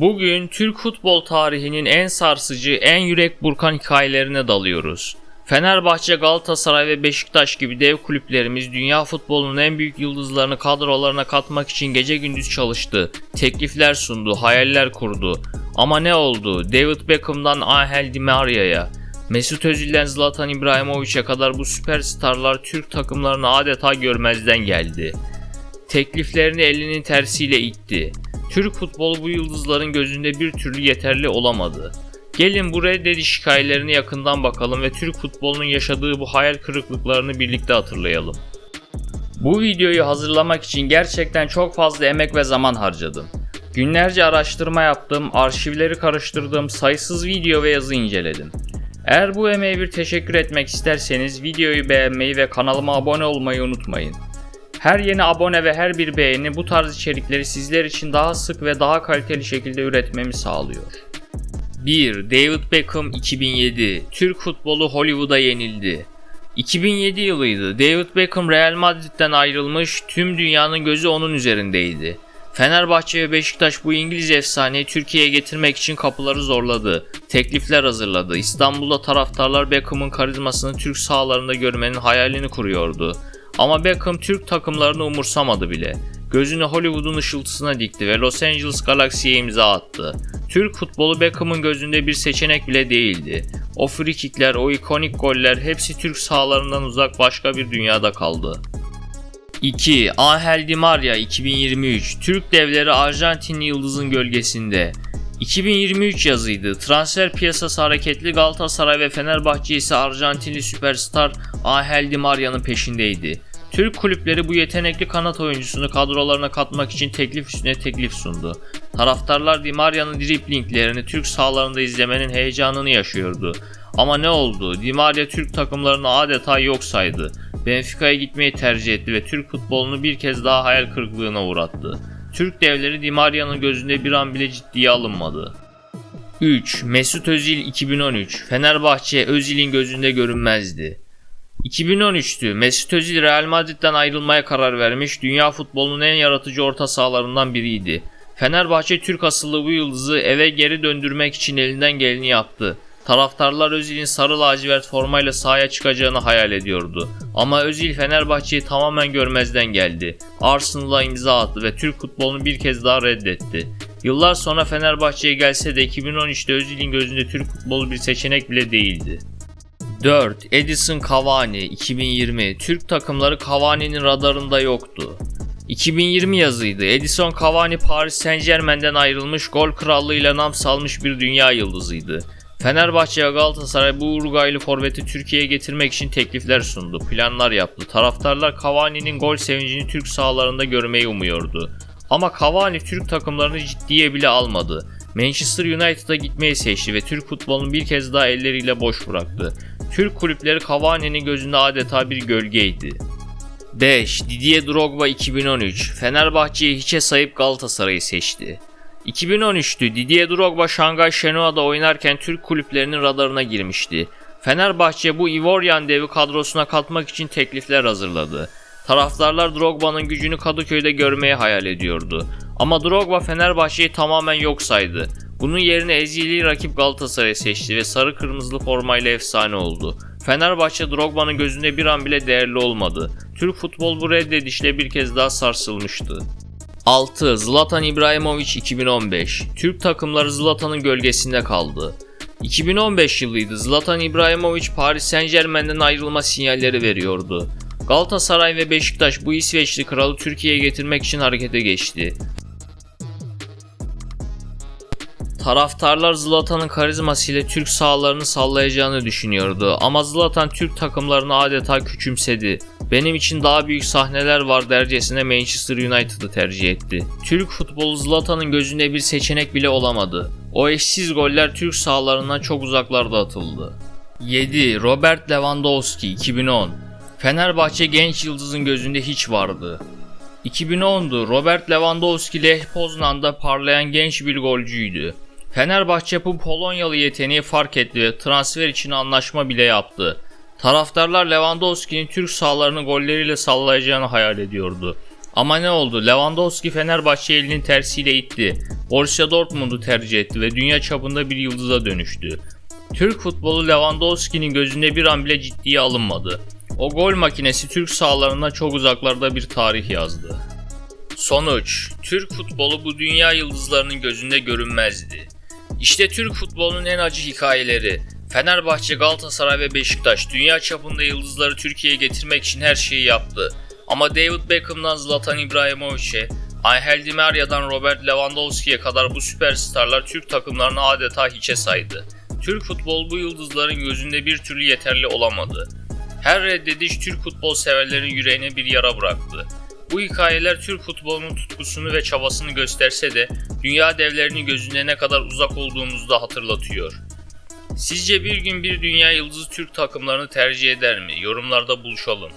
Bugün Türk futbol tarihinin en sarsıcı, en yürek burkan hikayelerine dalıyoruz. Fenerbahçe, Galatasaray ve Beşiktaş gibi dev kulüplerimiz dünya futbolunun en büyük yıldızlarını kadrolarına katmak için gece gündüz çalıştı. Teklifler sundu, hayaller kurdu. Ama ne oldu? David Beckham'dan Angel Di Maria'ya, Mesut Özil'den Zlatan İbrahimovic'e kadar bu süperstarlar Türk takımlarını adeta görmezden geldi. Tekliflerini elinin tersiyle itti. Türk futbolu bu yıldızların gözünde bir türlü yeterli olamadı. Gelin bu reddediş hikayelerini yakından bakalım ve Türk futbolunun yaşadığı bu hayal kırıklıklarını birlikte hatırlayalım. Bu videoyu hazırlamak için gerçekten çok fazla emek ve zaman harcadım. Günlerce araştırma yaptım, arşivleri karıştırdım, sayısız video ve yazı inceledim. Eğer bu emeğe bir teşekkür etmek isterseniz videoyu beğenmeyi ve kanalıma abone olmayı unutmayın. Her yeni abone ve her bir beğeni bu tarz içerikleri sizler için daha sık ve daha kaliteli şekilde üretmemi sağlıyor. 1. David Beckham 2007 Türk futbolu Hollywood'a yenildi. 2007 yılıydı. David Beckham Real Madrid'den ayrılmış, tüm dünyanın gözü onun üzerindeydi. Fenerbahçe ve Beşiktaş bu İngiliz efsaneyi Türkiye'ye getirmek için kapıları zorladı. Teklifler hazırladı. İstanbul'da taraftarlar Beckham'ın karizmasını Türk sahalarında görmenin hayalini kuruyordu. Ama Beckham Türk takımlarını umursamadı bile. Gözünü Hollywood'un ışıltısına dikti ve Los Angeles Galaxy'ye imza attı. Türk futbolu Beckham'ın gözünde bir seçenek bile değildi. O frikikler, o ikonik goller hepsi Türk sahalarından uzak başka bir dünyada kaldı. 2. Angel Di Maria 2023 Türk devleri Arjantinli yıldızın gölgesinde 2023 yazıydı. Transfer piyasası hareketli Galatasaray ve Fenerbahçe ise Arjantinli süperstar Angel Di Maria'nın peşindeydi. Türk kulüpleri bu yetenekli kanat oyuncusunu kadrolarına katmak için teklif üstüne teklif sundu. Taraftarlar Di Maria'nın driplinglerini Türk sahalarında izlemenin heyecanını yaşıyordu. Ama ne oldu? Di Maria Türk takımlarını adeta yok saydı. Benfica'ya gitmeyi tercih etti ve Türk futbolunu bir kez daha hayal kırıklığına uğrattı. Türk devleri Di Maria'nın gözünde bir an bile ciddiye alınmadı. 3. Mesut Özil 2013 Fenerbahçe Özil'in gözünde görünmezdi. 2013'tü. Mesut Özil Real Madrid'den ayrılmaya karar vermiş, dünya futbolunun en yaratıcı orta sahalarından biriydi. Fenerbahçe Türk asıllı bu yıldızı eve geri döndürmek için elinden geleni yaptı. Taraftarlar Özil'in sarı lacivert formayla sahaya çıkacağını hayal ediyordu. Ama Özil Fenerbahçe'yi tamamen görmezden geldi. Arsenal'a imza attı ve Türk futbolunu bir kez daha reddetti. Yıllar sonra Fenerbahçe'ye gelse de 2013'te Özil'in gözünde Türk futbolu bir seçenek bile değildi. 4. Edison Cavani 2020 Türk takımları Cavani'nin radarında yoktu. 2020 yazıydı. Edison Cavani Paris Saint Germain'den ayrılmış gol krallığıyla nam salmış bir dünya yıldızıydı. Fenerbahçe ve Galatasaray bu Uruguaylı forveti Türkiye'ye getirmek için teklifler sundu, planlar yaptı. Taraftarlar Cavani'nin gol sevincini Türk sahalarında görmeyi umuyordu. Ama Cavani Türk takımlarını ciddiye bile almadı. Manchester United'a gitmeyi seçti ve Türk futbolunu bir kez daha elleriyle boş bıraktı. Türk kulüpleri Cavani'nin gözünde adeta bir gölgeydi. 5. Didier Drogba 2013 Fenerbahçe'yi hiçe sayıp Galatasaray'ı seçti. 2013'tü Didier Drogba Şangay Shenhua'da oynarken Türk kulüplerinin radarına girmişti. Fenerbahçe bu Ivorian devi kadrosuna katmak için teklifler hazırladı. Taraftarlar Drogba'nın gücünü Kadıköy'de görmeye hayal ediyordu. Ama Drogba Fenerbahçe'yi tamamen yok saydı. Bunun yerine ezili rakip Galatasaray'ı seçti ve sarı kırmızılı formayla efsane oldu. Fenerbahçe Drogba'nın gözünde bir an bile değerli olmadı. Türk futbol bu reddedişle bir kez daha sarsılmıştı. 6. Zlatan İbrahimovic 2015 Türk takımları Zlatan'ın gölgesinde kaldı. 2015 yılıydı. Zlatan İbrahimovic Paris Saint Germain'den ayrılma sinyalleri veriyordu. Galatasaray ve Beşiktaş bu İsveçli kralı Türkiye'ye getirmek için harekete geçti. Taraftarlar Zlatan'ın karizmasıyla Türk sahalarını sallayacağını düşünüyordu ama Zlatan Türk takımlarını adeta küçümsedi. Benim için daha büyük sahneler var dercesine Manchester United'ı tercih etti. Türk futbolu Zlatan'ın gözünde bir seçenek bile olamadı. O eşsiz goller Türk sahalarından çok uzaklarda atıldı. 7. Robert Lewandowski 2010 Fenerbahçe genç yıldızın gözünde hiç vardı. 2010'du. Robert Lewandowski Lech Poznan'da parlayan genç bir golcüydü. Fenerbahçe bu Polonyalı yeteneği fark etti ve transfer için anlaşma bile yaptı. Taraftarlar Lewandowski'nin Türk sahalarını golleriyle sallayacağını hayal ediyordu. Ama ne oldu? Lewandowski Fenerbahçe elinin tersiyle itti. Borussia Dortmund'u tercih etti ve dünya çapında bir yıldıza dönüştü. Türk futbolu Lewandowski'nin gözünde bir an bile ciddiye alınmadı. O gol makinesi Türk sahalarından çok uzaklarda bir tarih yazdı. Sonuç, Türk futbolu bu dünya yıldızlarının gözünde görünmezdi. İşte Türk futbolunun en acı hikayeleri. Fenerbahçe, Galatasaray ve Beşiktaş dünya çapında yıldızları Türkiye'ye getirmek için her şeyi yaptı. Ama David Beckham'dan Zlatan İbrahimovic'e, Angel Di Maria'dan Robert Lewandowski'ye kadar bu süperstarlar Türk takımlarını adeta hiçe saydı. Türk futbolu bu yıldızların gözünde bir türlü yeterli olamadı. Her reddediş Türk futbol severlerin yüreğine bir yara bıraktı. Bu hikayeler Türk futbolunun tutkusunu ve çabasını gösterse de dünya devlerinin gözünde ne kadar uzak olduğumuzu da hatırlatıyor. Sizce bir gün bir dünya yıldızı Türk takımlarını tercih eder mi? Yorumlarda buluşalım.